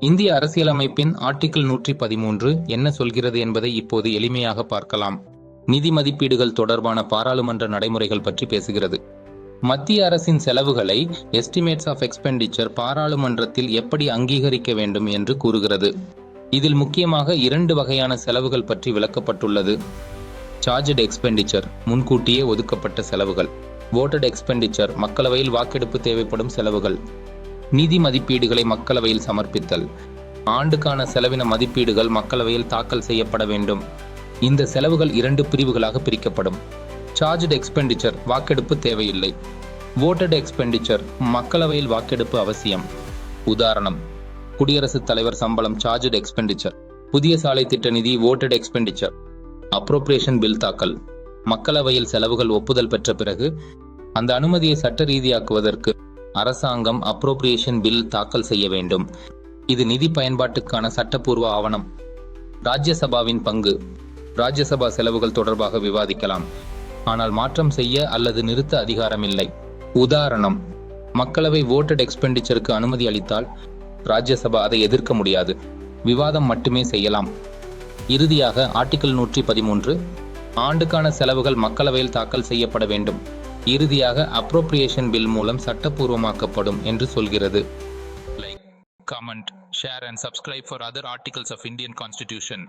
இந்திய அரசியலமைப்பின் ஆர்டிகிள் நூற்றி பதிமூன்று என்ன சொல்கிறது என்பதை இப்போது எளிமையாக பார்க்கலாம். நிதி மதிப்பீடுகள் தொடர்பான பாராளுமன்ற நடைமுறைகள் பற்றி பேசுகிறது. மத்திய அரசின் செலவுகளை எஸ்டிமேட்ஸ் ஆஃப் எக்ஸ்பெண்டிச்சர் பாராளுமன்றத்தில் எப்படி அங்கீகரிக்க வேண்டும் என்று கூறுகிறது. இதில் முக்கியமாக இரண்டு வகையான செலவுகள் பற்றி விளக்கப்பட்டுள்ளது. சார்ஜட் எக்ஸ்பெண்டிச்சர் முன்கூட்டியே ஒதுக்கப்பட்ட செலவுகள். ஓட்டட் எக்ஸ்பெண்டிச்சர் மக்களவையில் வாக்கெடுப்பு தேவைப்படும் செலவுகள். நிதி மதிப்பீடுகளை மக்களவையில் சமர்ப்பித்தல். ஆண்டுக்கான செலவின மதிப்பீடுகள் மக்களவையில் தாக்கல் செய்யப்பட வேண்டும். இந்த செலவுகள் இரண்டு பிரிவுகளாக பிரிக்கப்படும். சார்ஜ்டு எக்ஸ்பெண்டிச்சர் வாக்கெடுப்பு தேவையில்லை. ஓட்டட் எக்ஸ்பெண்டிச்சர் மக்களவையில் வாக்கெடுப்பு அவசியம். உதாரணம் குடியரசுத் தலைவர் சம்பளம் சார்ஜ்டு எக்ஸ்பெண்டிச்சர் புதிய சாலை திட்ட நிதி ஓட்டட் எக்ஸ்பெண்டிச்சர் அப்ரோப்ரியேஷன் பில் தாக்கல் மக்களவையில் செலவுகள் ஒப்புதல் பெற்ற பிறகு அந்த அனுமதியை சட்ட ரீதியாக்குவதற்கு அரசாங்கம் அப்ரோப்ரியேஷன் பில் தாக்கல் செய்ய வேண்டும். இது நிதி பயன்பாட்டுக்கான சட்டப்பூர்வ ஆவணம். ராஜ்யசபாவின் பங்கு. ராஜ்யசபா செலவுகள் தொடர்பாக விவாதிக்கலாம். ஆனால் மாற்றம் செய்ய அல்லது நிறுத்த அதிகாரம் இல்லை உதாரணம் மக்களவை ஓட்டட் எக்ஸ்பெண்டிச்சருக்கு அனுமதி அளித்தால் ராஜ்யசபா அதை எதிர்க்க முடியாது. விவாதம் மட்டுமே செய்யலாம். இறுதியாக ஆர்டிகிள் நூற்றி பதிமூன்று ஆண்டுக்கான செலவுகள் மக்களவையில் தாக்கல் செய்யப்பட வேண்டும். இறுதியாக அப்ரோப்ரியேஷன் பில் மூலம் சட்டப்பூர்வமாக்கப்படும் என்று சொல்கிறது. Like comment share and subscribe for other articles of Indian constitution